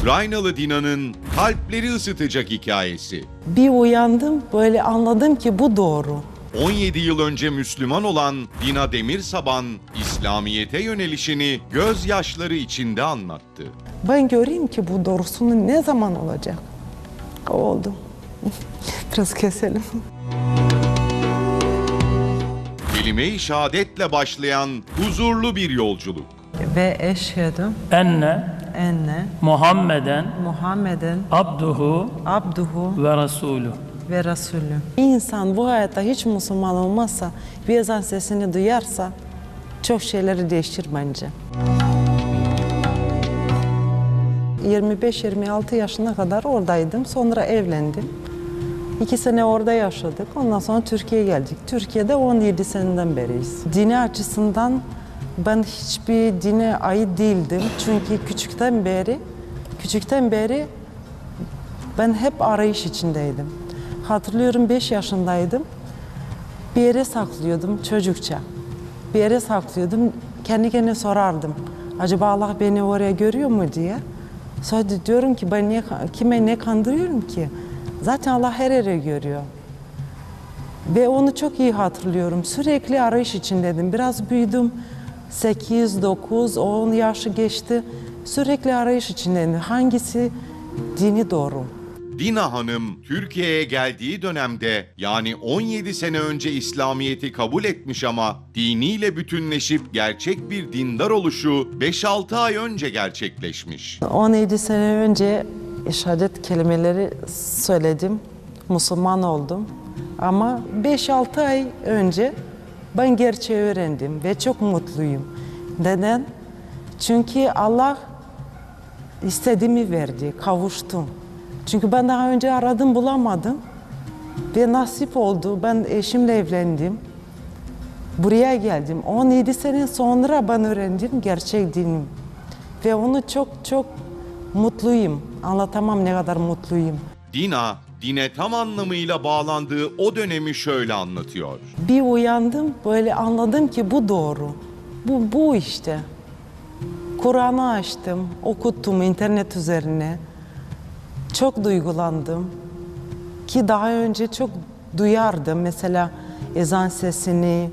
Ukraynalı Dina'nın kalpleri ısıtacak hikayesi. Bir uyandım böyle anladım ki bu doğru. 17 yıl önce Müslüman olan Dina Demirsaban, İslamiyet'e yönelişini gözyaşları içinde anlattı. Ben göreyim ki bu doğrusunu ne zaman olacak? Oldu. Biraz keselim. Kelime-i şehadetle başlayan huzurlu bir yolculuk. Ve eşhedü enne enne Muhammeden Muhammeden abduhu abduhu ve rasulü. ve Resulü. Bir insan bu hayatta hiç Müslüman olmazsa, bir ezan sesini duyarsa çok şeyleri değiştir bence. 25-26 yaşına kadar oradaydım. Sonra evlendim. İki sene orada yaşadık. Ondan sonra Türkiye'ye geldik. Türkiye'de 17 seneden beriyiz. Dini açısından ben hiçbir dine ait değildim. Çünkü küçükten beri, küçükten beri ben hep arayış içindeydim. Hatırlıyorum 5 yaşındaydım. Bir yere saklıyordum çocukça. Bir yere saklıyordum. Kendi kendime sorardım. Acaba Allah beni oraya görüyor mu diye. Sonra diyorum ki ben niye, kime ne kandırıyorum ki? Zaten Allah her yere görüyor. Ve onu çok iyi hatırlıyorum. Sürekli arayış içindeydim. Biraz büyüdüm. 8, 9, 10 yaşı geçti. Sürekli arayış içindeydim. Hangisi dini doğru? Dina Hanım Türkiye'ye geldiği dönemde yani 17 sene önce İslamiyet'i kabul etmiş ama diniyle bütünleşip gerçek bir dindar oluşu 5-6 ay önce gerçekleşmiş. 17 sene önce şehadet kelimeleri söyledim. Müslüman oldum. Ama 5-6 ay önce ben gerçeği öğrendim ve çok mutluyum. Neden? Çünkü Allah istediğimi verdi, kavuştum. Çünkü ben daha önce aradım bulamadım ve nasip oldu. Ben eşimle evlendim. Buraya geldim. 17 sene sonra ben öğrendim gerçek dinim. Ve onu çok çok mutluyum. Anlatamam ne kadar mutluyum. Dina, dine tam anlamıyla bağlandığı o dönemi şöyle anlatıyor. Bir uyandım böyle anladım ki bu doğru. Bu, bu işte. Kur'an'ı açtım, okuttum internet üzerine. Çok duygulandım. Ki daha önce çok duyardım mesela ezan sesini,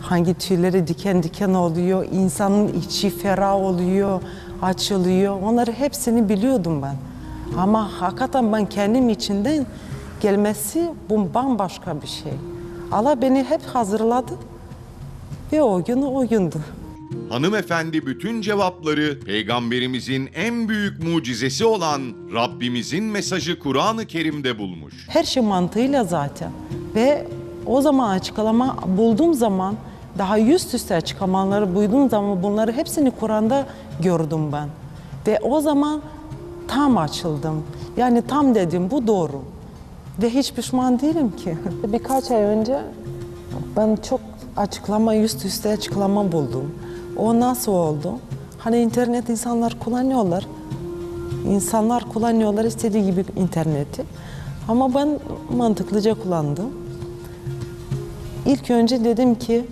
hangi tüyleri diken diken oluyor, insanın içi ferah oluyor, açılıyor. Onları hepsini biliyordum ben. Ama hakikaten ben kendim içinden gelmesi bu bambaşka bir şey. Allah beni hep hazırladı ve o gün o gündü. Hanımefendi bütün cevapları peygamberimizin en büyük mucizesi olan Rabbimizin mesajı Kur'an-ı Kerim'de bulmuş. Her şey mantığıyla zaten. Ve o zaman açıklama bulduğum zaman daha yüz üste açıklamaları bulduğum zaman bunları hepsini Kur'an'da gördüm ben. Ve o zaman tam açıldım. Yani tam dedim bu doğru. Ve hiç pişman değilim ki. Birkaç ay önce ben çok açıklama, üst üste açıklama buldum. O nasıl oldu? Hani internet insanlar kullanıyorlar. İnsanlar kullanıyorlar istediği gibi interneti. Ama ben mantıklıca kullandım. İlk önce dedim ki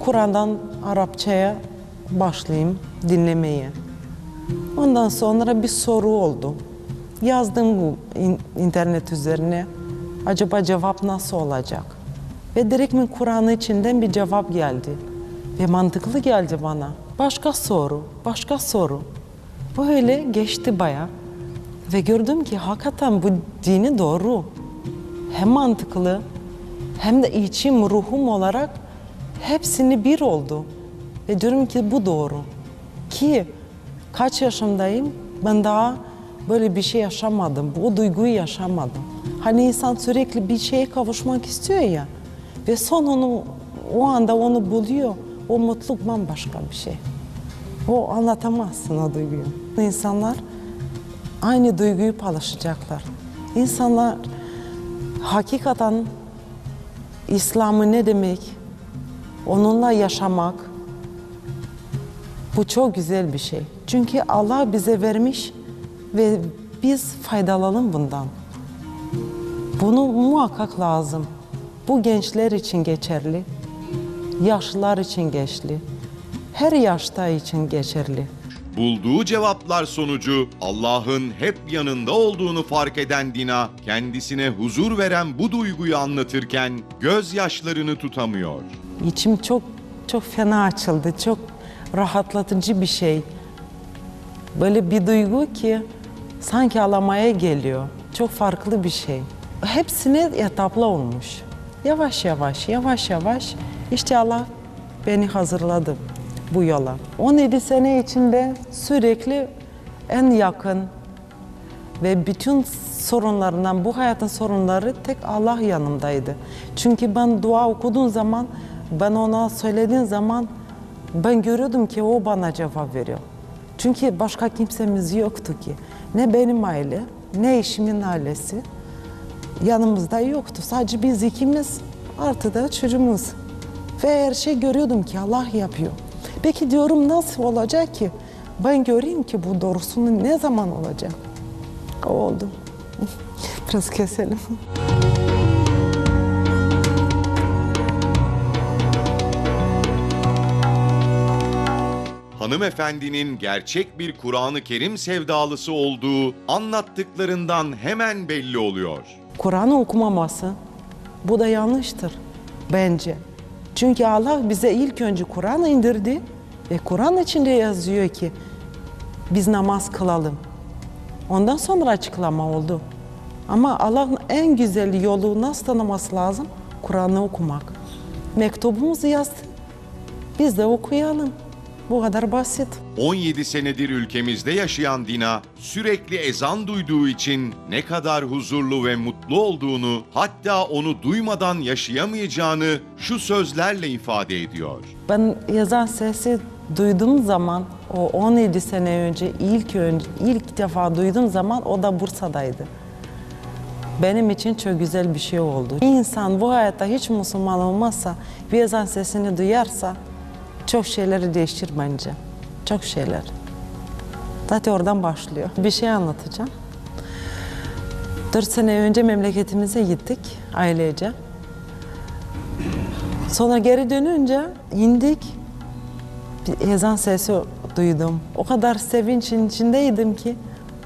Kur'an'dan Arapçaya başlayayım dinlemeye. Ondan sonra bir soru oldu. Yazdım bu in- internet üzerine. Acaba cevap nasıl olacak? Ve direkt mi Kur'an'ın içinden bir cevap geldi. Ve mantıklı geldi bana. Başka soru, başka soru. Böyle geçti baya. Ve gördüm ki hakikaten bu dini doğru. Hem mantıklı hem de içim, ruhum olarak hepsini bir oldu. Ve diyorum ki bu doğru. Ki kaç yaşımdayım ben daha böyle bir şey yaşamadım. Bu duyguyu yaşamadım. Hani insan sürekli bir şeye kavuşmak istiyor ya. Ve son onu o anda onu buluyor. O mutluluk bambaşka bir şey. O anlatamazsın o duyguyu. İnsanlar aynı duyguyu paylaşacaklar. İnsanlar hakikaten İslam'ı ne demek, onunla yaşamak bu çok güzel bir şey. Çünkü Allah bize vermiş ve biz faydalanalım bundan. Bunu muhakkak lazım. Bu gençler için geçerli, yaşlılar için geçerli, her yaşta için geçerli. Bulduğu cevaplar sonucu Allah'ın hep yanında olduğunu fark eden Dina, kendisine huzur veren bu duyguyu anlatırken gözyaşlarını tutamıyor. İçim çok çok fena açıldı. Çok rahatlatıcı bir şey. Böyle bir duygu ki sanki ağlamaya geliyor. Çok farklı bir şey. Hepsine etaplı olmuş. Yavaş yavaş, yavaş yavaş işte Allah beni hazırladı bu yola. 17 sene içinde sürekli en yakın ve bütün sorunlarından, bu hayatın sorunları tek Allah yanımdaydı. Çünkü ben dua okuduğum zaman, ben ona söylediğim zaman ben görüyordum ki o bana cevap veriyor. Çünkü başka kimsemiz yoktu ki. Ne benim aile, ne eşimin ailesi yanımızda yoktu. Sadece biz ikimiz, artı da çocuğumuz. Ve her şey görüyordum ki Allah yapıyor. Peki diyorum nasıl olacak ki? Ben göreyim ki bu doğrusunu ne zaman olacak? O oldu. Biraz keselim. Hanımefendinin gerçek bir Kur'an-ı Kerim sevdalısı olduğu anlattıklarından hemen belli oluyor. Kur'an'ı okumaması bu da yanlıştır bence. Çünkü Allah bize ilk önce Kur'an indirdi ve Kur'an içinde yazıyor ki biz namaz kılalım. Ondan sonra açıklama oldu. Ama Allah'ın en güzel yolu nasıl tanıması lazım? Kur'an'ı okumak. Mektubumuzu yazdı. Biz de okuyalım. Bu kadar basit. 17 senedir ülkemizde yaşayan Dina, sürekli ezan duyduğu için ne kadar huzurlu ve mutlu olduğunu, hatta onu duymadan yaşayamayacağını şu sözlerle ifade ediyor. Ben yazan sesi duyduğum zaman o 17 sene önce ilk önce ilk defa duyduğum zaman o da Bursa'daydı. Benim için çok güzel bir şey oldu. Bir insan bu hayatta hiç Müslüman olmazsa bir ezan sesini duyarsa çok şeyleri değiştir bence. Çok şeyler. Zaten oradan başlıyor. Bir şey anlatacağım. Dört sene önce memleketimize gittik ailece. Sonra geri dönünce indik. Bir ezan sesi duydum. O kadar sevinçin içindeydim ki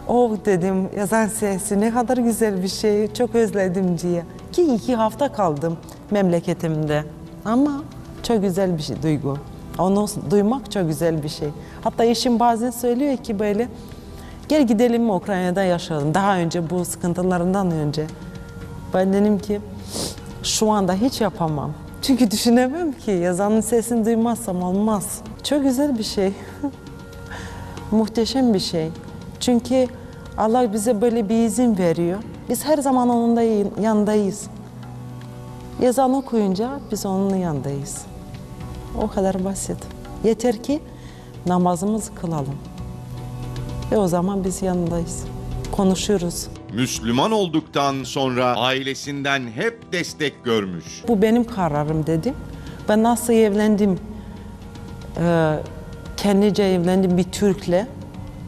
o dedim ezan sesi ne kadar güzel bir şey. Çok özledim diye. Ki iki hafta kaldım memleketimde. Ama çok güzel bir şey, duygu. Onu duymak çok güzel bir şey. Hatta eşim bazen söylüyor ki böyle gel gidelim mi Ukrayna'da yaşayalım. Daha önce bu sıkıntılarından önce. Ben dedim ki şu anda hiç yapamam. Çünkü düşünemem ki yazanın sesini duymazsam olmaz. Çok güzel bir şey. Muhteşem bir şey. Çünkü Allah bize böyle bir izin veriyor. Biz her zaman onun da yanındayız. Yazan okuyunca biz onun yanındayız. O kadar basit. Yeter ki namazımızı kılalım. Ve o zaman biz yanındayız. Konuşuyoruz. Müslüman olduktan sonra ailesinden hep destek görmüş. Bu benim kararım dedim. Ben nasıl evlendim, e, kendice evlendim bir Türk'le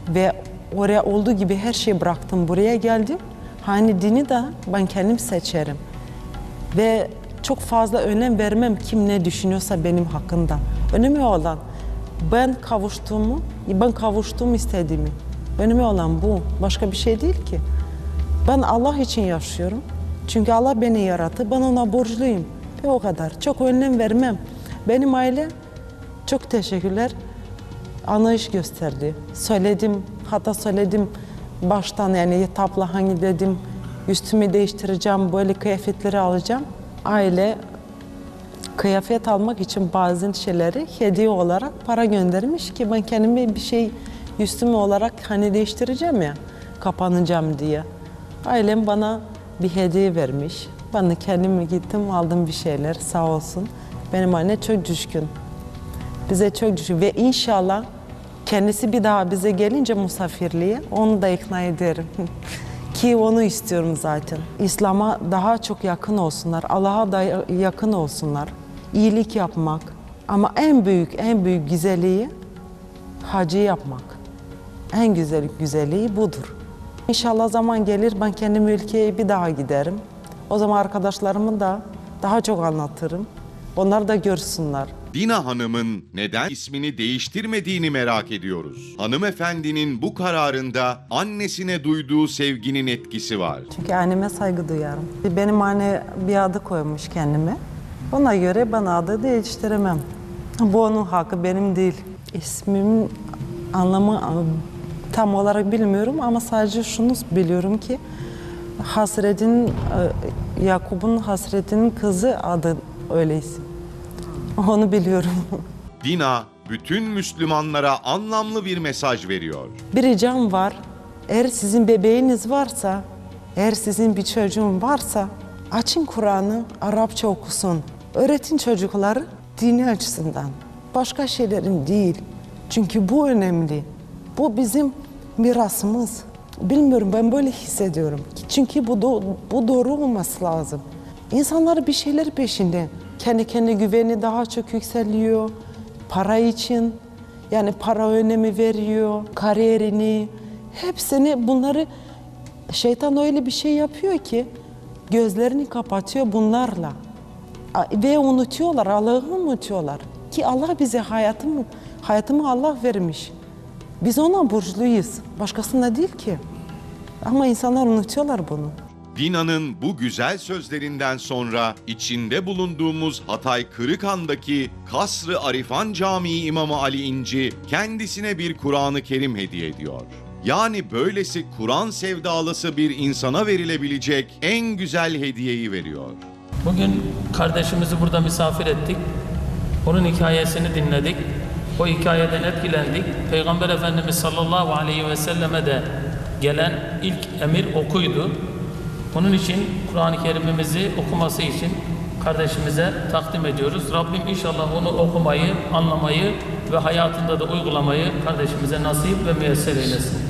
ve oraya olduğu gibi her şeyi bıraktım, buraya geldim. Hani dini de ben kendim seçerim. Ve çok fazla önem vermem kim ne düşünüyorsa benim hakkında. Önemli olan ben kavuştuğumu, ben kavuştuğum istediğimi. Önemli olan bu. Başka bir şey değil ki. Ben Allah için yaşıyorum. Çünkü Allah beni yarattı. Ben ona borçluyum. Ve o kadar. Çok önem vermem. Benim aile çok teşekkürler. Anlayış gösterdi. Söyledim, hatta söyledim baştan yani etapla hangi dedim üstümü değiştireceğim, böyle kıyafetleri alacağım. Aile kıyafet almak için bazı şeyleri hediye olarak para göndermiş ki ben kendime bir şey üstümü olarak hani değiştireceğim ya kapanacağım diye. Ailem bana bir hediye vermiş. Ben de kendime gittim aldım bir şeyler sağ olsun. Benim anne çok düşkün. Bize çok düşkün ve inşallah kendisi bir daha bize gelince misafirliğe onu da ikna ederim. Ki onu istiyorum zaten. İslam'a daha çok yakın olsunlar, Allah'a da yakın olsunlar. İyilik yapmak. Ama en büyük, en büyük güzelliği hacı yapmak. En güzel güzelliği budur. İnşallah zaman gelir ben kendim ülkeye bir daha giderim. O zaman arkadaşlarımı da daha çok anlatırım. Onlar da görsünler. Dina Hanım'ın neden ismini değiştirmediğini merak ediyoruz. Hanımefendinin bu kararında annesine duyduğu sevginin etkisi var. Çünkü anneme saygı duyarım. Benim anne bir adı koymuş kendime. Ona göre ben adı değiştiremem. Bu onun hakkı, benim değil. İsmimin anlamı tam olarak bilmiyorum ama sadece şunu biliyorum ki Hasret'in, e, Yakup'un Hasret'in kızı adı öyleyse. Onu biliyorum. Dina bütün Müslümanlara anlamlı bir mesaj veriyor. Bir ricam var. Eğer sizin bebeğiniz varsa, eğer sizin bir çocuğun varsa açın Kur'an'ı Arapça okusun. Öğretin çocukları dini açısından. Başka şeylerin değil. Çünkü bu önemli. Bu bizim mirasımız. Bilmiyorum ben böyle hissediyorum. Çünkü bu, do- bu doğru olması lazım. İnsanlar bir şeyler peşinde. Kendi kendine güveni daha çok yükseliyor. Para için, yani para önemi veriyor, kariyerini, hepsini bunları şeytan öyle bir şey yapıyor ki gözlerini kapatıyor bunlarla. Ve unutuyorlar, Allah'ı unutuyorlar. Ki Allah bize hayatımı, hayatımı Allah vermiş. Biz ona borçluyuz. Başkasına değil ki. Ama insanlar unutuyorlar bunu. Dina'nın bu güzel sözlerinden sonra içinde bulunduğumuz Hatay Kırıkhan'daki Kasrı Arifan Camii İmamı Ali İnci kendisine bir Kur'an-ı Kerim hediye ediyor. Yani böylesi Kur'an sevdalısı bir insana verilebilecek en güzel hediyeyi veriyor. Bugün kardeşimizi burada misafir ettik. Onun hikayesini dinledik. O hikayeden etkilendik. Peygamber Efendimiz sallallahu aleyhi ve selleme de gelen ilk emir okuydu. Bunun için Kur'an-ı Kerim'imizi okuması için kardeşimize takdim ediyoruz. Rabbim inşallah onu okumayı, anlamayı ve hayatında da uygulamayı kardeşimize nasip ve müyesser eylesin.